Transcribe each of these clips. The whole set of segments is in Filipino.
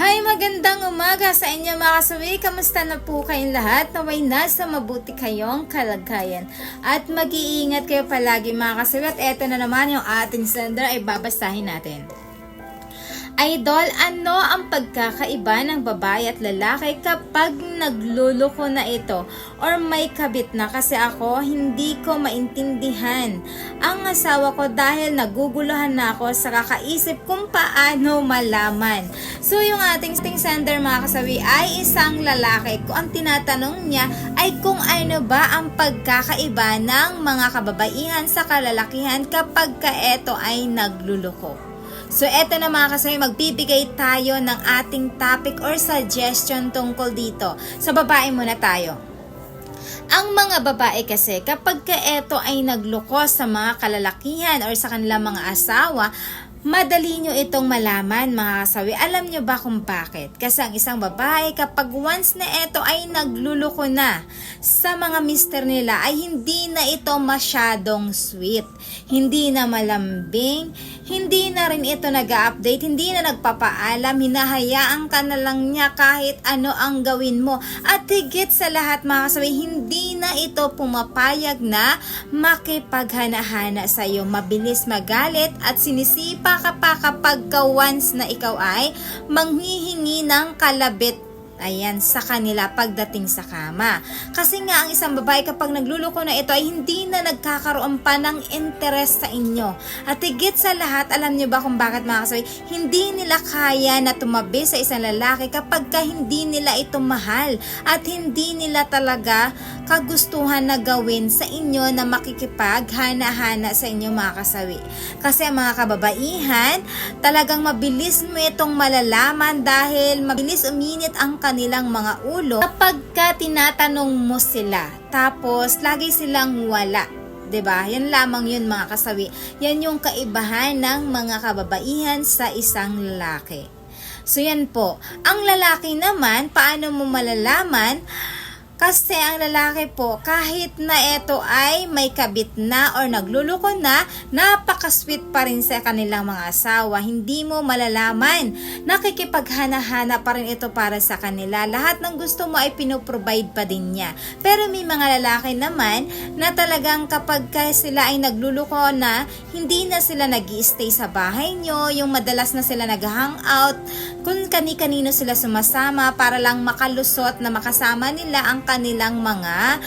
Hi, magandang umaga sa inyo mga kasawi. Kamusta na po kayong lahat? Naway nasa mabuti kayong kalagayan. At mag-iingat kayo palagi mga kasawi. At eto na naman yung ating sender ay babasahin natin. Idol, ano ang pagkakaiba ng babae at lalaki kapag nagluloko na ito or may kabit na kasi ako hindi ko maintindihan ang asawa ko dahil naguguluhan na ako sa kakaisip kung paano malaman. So yung ating sting sender mga kasawi ay isang lalaki ko ang tinatanong niya ay kung ano ba ang pagkakaiba ng mga kababaihan sa kalalakihan kapag ka ito ay nagluloko. So, eto na mga kasama, magbibigay tayo ng ating topic or suggestion tungkol dito. Sa babae muna tayo. Ang mga babae kasi, kapag ka eto ay nagloko sa mga kalalakihan or sa kanilang mga asawa, madali nyo itong malaman mga kasawi. Alam nyo ba kung bakit? Kasi ang isang babae kapag once na ito ay nagluloko na sa mga mister nila ay hindi na ito masyadong sweet. Hindi na malambing, hindi na rin ito nag-update, hindi na nagpapaalam, hinahayaan ka na lang niya kahit ano ang gawin mo. At higit sa lahat mga kasawi, hindi na ito pumapayag na makipaghana-hana sa iyo. Mabilis magalit at sinisipa ka pa kapag ka once na ikaw ay manghihingi ng kalabit Ayan, sa kanila pagdating sa kama. Kasi nga, ang isang babae kapag nagluloko na ito ay hindi na nagkakaroon pa ng interest sa inyo. At higit sa lahat, alam niyo ba kung bakit mga kasabi? Hindi nila kaya na tumabi sa isang lalaki kapag ka hindi nila ito mahal. At hindi nila talaga kagustuhan na gawin sa inyo na makikipaghana-hana sa inyo mga kasawi. Kasi mga kababaihan, talagang mabilis mo itong malalaman dahil mabilis uminit ang kanilang mga ulo kapag ka tinatanong mo sila. Tapos, lagi silang wala. 'di ba? Yan lamang 'yun mga kasawi. Yan yung kaibahan ng mga kababaihan sa isang lalaki. So yan po. Ang lalaki naman, paano mo malalaman? Kasi ang lalaki po, kahit na ito ay may kabit na or nagluluko na, napaka-sweet pa rin sa kanilang mga asawa. Hindi mo malalaman. Nakikipaghana-hana pa rin ito para sa kanila. Lahat ng gusto mo ay pinoprovide pa din niya. Pero may mga lalaki naman na talagang kapag ka sila ay nagluluko na, hindi na sila nag stay sa bahay nyo, yung madalas na sila nag-hangout, kung kani-kanino sila sumasama para lang makalusot na makasama nila ang kanilang mga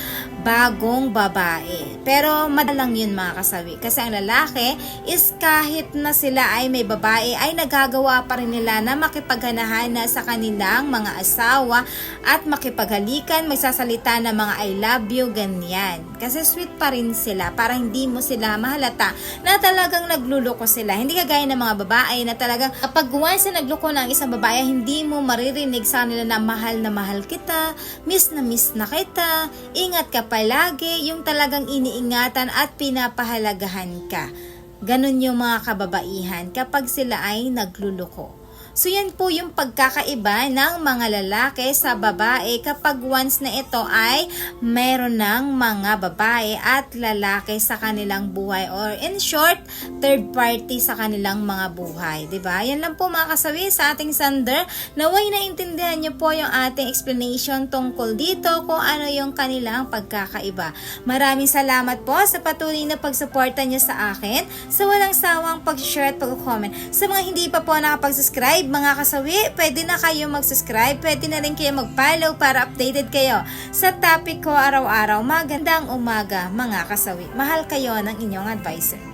bagong babae. Pero madalang yun mga kasawi. Kasi ang lalaki is kahit na sila ay may babae ay nagagawa pa rin nila na makipaghanahana sa kanilang mga asawa at makipaghalikan, magsasalita ng mga I love you, ganyan. Kasi sweet pa rin sila para hindi mo sila mahalata na talagang nagluloko sila. Hindi kagaya ng mga babae na talagang kapag once na nagloko ng isang babae, hindi mo maririnig sa nila na mahal na mahal kita, miss na miss na kita, ingat ka palagi, yung talagang iniingatan at pinapahalagahan ka. Ganon yung mga kababaihan kapag sila ay nagluloko. So yan po yung pagkakaiba ng mga lalaki sa babae kapag once na ito ay meron ng mga babae at lalaki sa kanilang buhay or in short, third party sa kanilang mga buhay. ba? Yan lang po mga kasawi sa ating sander. Naway naintindihan niyo po yung ating explanation tungkol dito kung ano yung kanilang pagkakaiba. Maraming salamat po sa patuloy na pagsuporta niyo sa akin, sa walang sawang pag-share at pag-comment. Sa mga hindi pa po nakapag-subscribe, mga kasawi, pwede na kayo mag-subscribe, pwede na rin kayo mag-follow para updated kayo sa topic ko araw-araw. Magandang umaga mga kasawi. Mahal kayo ng inyong advisor.